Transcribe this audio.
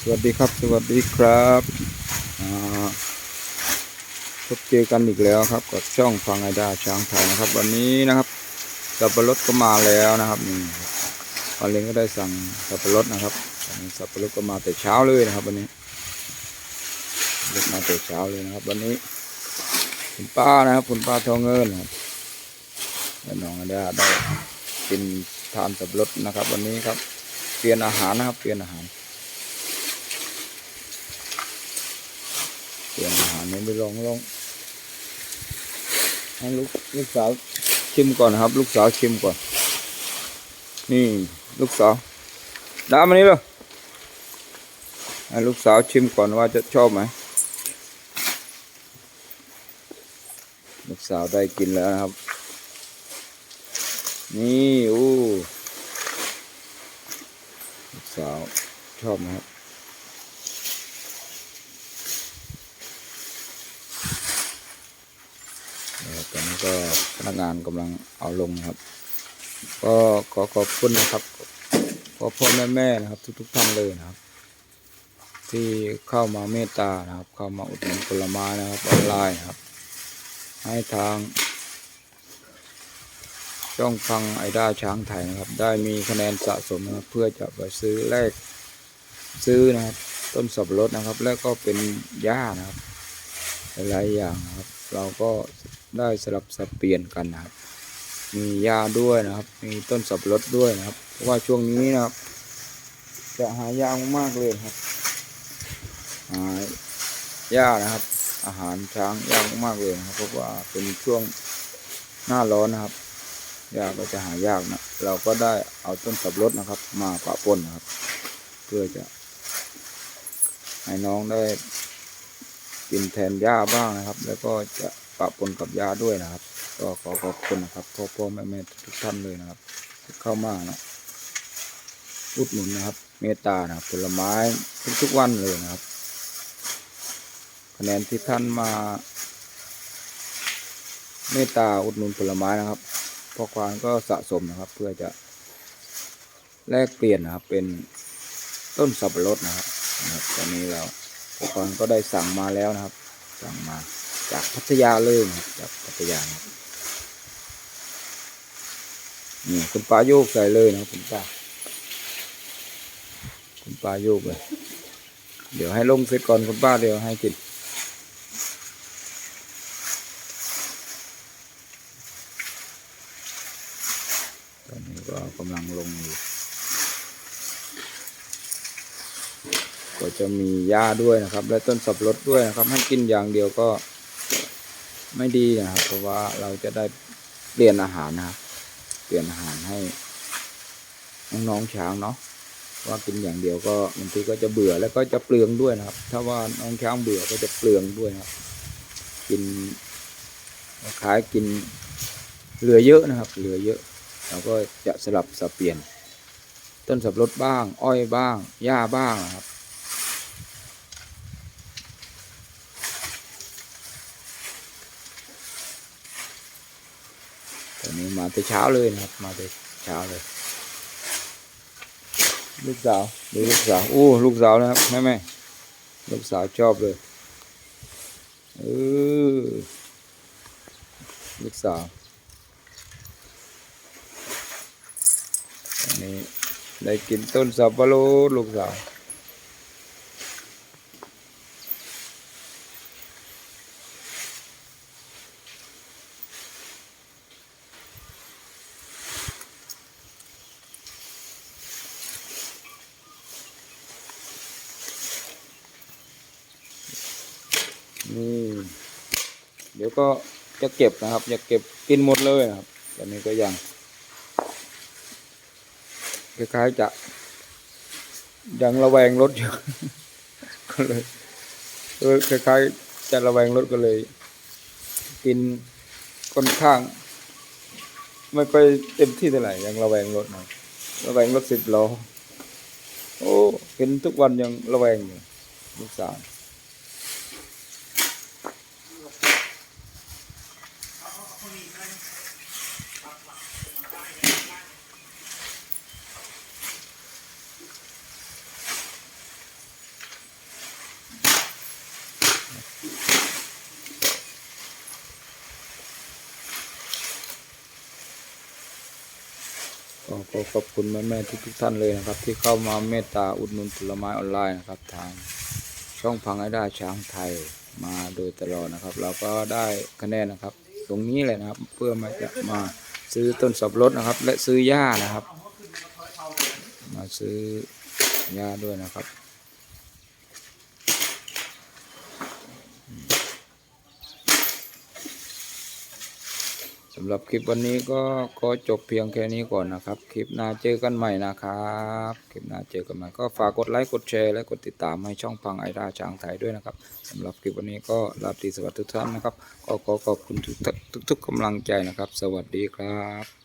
สวัสดีครับ สวัสดีครับพบเจอกันอีกแล้วครับกับช่องฟังไอดาช้างไทยนะครับ วันนี้นะครับสับปะรดก็มาแล้วนะครับนี่วันเล้งก็ได้สั่งสับปะรดนะครับสับปะรดก็มาแต่เช้าเลยนะครับ วันนี้รถมาแต่เช้าเลยนะครับ วันนี้คุณป้านะครับคุณป้าทองเงินครับน้องไอดาได้กินทานสับปะรดนะครับ วันนี้ครับ เปลี่ยนอาหารนะครับ เปลี่ยนอาหาร เปลี่ยนอาหารนี้ไปลองลองให้ลูกลูกสาวชิมก่อนนะครับ ลูกสาวชิมก่อน นี่ลูกสาวดามานี่เลยให้ลูกสาวชิมก่อนว่าจะชอบไหมลูกสาวได้กินแล้วนะครับ นี่อู้ สาวชอบนะครับตอนนี้ก็พนักงานกำลังเอาลงนะครับ ก็ขอขอบคุณนะครับพ่อพ่อแม่แม่นะครับ ทุกๆท่านเลยนะครับ ที่เข้ามาเมตตานะครับ เข้ามาอุดหนุนผลไม้นะครับออนไลน์นครับ ให้ทาง ช่องฟังไอด้าช้างไทยนะครับ ได้มีคะแนนสะสมนะครับเพื่อจะไปซื้อแลกซื้อนะครับ ต้นสับปะรดนะครับ แล้วก็เป็นหญ้านะครับ หลายอย่างนะครับ เราก็ได้สลับสับเปลี่ยนกันนะครับ มีหญ้าด้วยนะครับ มีต้นสับปะรดด้วยนะครับเพราะว่าช่วงนี้นะครับ จะหายากมากเลยครับหาหญ้านะครับ อาหารช้างยากมากเลยนะครับเพราะว่าเป็นช่วงหน้าร้อนนะครับ หญ้าก็จะหายากนะเราก็ได้เอาต้นสับรดนะครับ มาปะปนนะครับ เพื่อจะ ให้น้องได้กินแทนหญ้าบ้างนะครับ แล้วก็จะปะปนกับหญ้าด้วยนะครับ ก็ขอขอบคุณนะครับพ่อพ่อแม่แม่ทุกท่านเลยนะครับที่เข้ามานะอุดหนุนนะครับ เมตตานะครับผลไม้ทุกๆวันเลยนะครับ คะแนนที่ท่านมา เมตตาอุดหนุนผลไม้นะครับ พ่อควานก็สะสมนะครับ เพื่อจะแลกเปลี่ยนนะครับ เป็นต้นสับปะรดนะครับนะครับ ตอนนี้เราอุปกรณ์ก็ได้สั่งมาแล้วนะครับ สั่งมาจากพัทยาเลยนะครับจากพัทยานะครับนี่คุณป้าโยกใส่เลยนะคุณป้าคุณป้าโยกเลย เดี๋ยวให้ลงเสร็จก่อนคุณป้าเดี๋ยวให้กินตอนนี้ กำลังลงอยู่ ก็จะมีหญ้าด้วยนะครับ และต้นสับปะรดด้วยนะครับ ให้กินอย่างเดียวก็ไม่ดีนะครับ เพราะว่าเราจะได้เปลี่ยนอาหารนะครับ เปลี่ยนอาหารให้น้องๆช้างเนาะว่ากินอย่างเดียวก็บางทีก็จะเบื่อแล้วก็จะเปลืองด้วยนะครับ ถ้าว่าน้องช้างเบื่อก็จะเปลืองด้วยนะครับ กินคล้ายกินเหลือเยอะนะครับ เหลือเยอะ เราก็จะสลับสับเปลี่ยน ต้นสับรดบ้าง อ้อยบ้าง หญ้าบ้างครับ ตอนนี้มาแต่เช้าเลยนะครับ มาแต่เช้าเลย ลูกสาวดูลูกสาวโอ้ลูกสาวนะครับแม่แม่ลูกสาวชอบเลยเออลูกสาว อันนี้ได้กินต้นสับปะรดลูกสาวนี่เดี๋ยวก็จะเก็บนะครับ จะเก็บกินหมดเลยนะครับตอนนี้ก็ยัง คล้ายๆจะ ยังระแวงรถอยู่ก็เลยคล้ายๆจะระแวงรถก็เลย กินค่อนข้าง ไม่ไปเต็มที่เท่าไหร่ยังระแวงรถนะระแวงรถสิบล้อโอ้เห็นทุกวันยังระแวงอยู่ลูกสาว ก็ขอขอบคุณแม่ๆทุกๆท่านเลยนะครับ ที่เข้ามาเมตตาอุดหนุนผลไม้ออนไลน์นะครับทางช่องพังไอด้าช้างไทยมาโดยตลอดนะครับ เราก็ได้คะแนนนะครับ ตรงนี้เลยนะครับ เพื่อมาจะมาซื้อต้นสับรดนะครับ และซื้อหญ้านะครับ มาซื้อหญ้าด้วยนะครับำหรับคลิปวันนี้ก็ขอจบเพียงแค่นี้ก่อนนะครับ คลิปหน้าเจอกันใหม่นะครับ คลิปหน้าเจอกันใหม่ก็ฝากกดไลค์กดแชร์และกดติดตามให้ช่องพังไอราช้างไทยด้วยนะครับสำหรับคลิปวันนี้ก็ลาตรีสวัสดีทุกท่านนะครับก็ขอขอบคุณทุกทุกทุกๆกำลังใจนะครับ สวัสดีครับ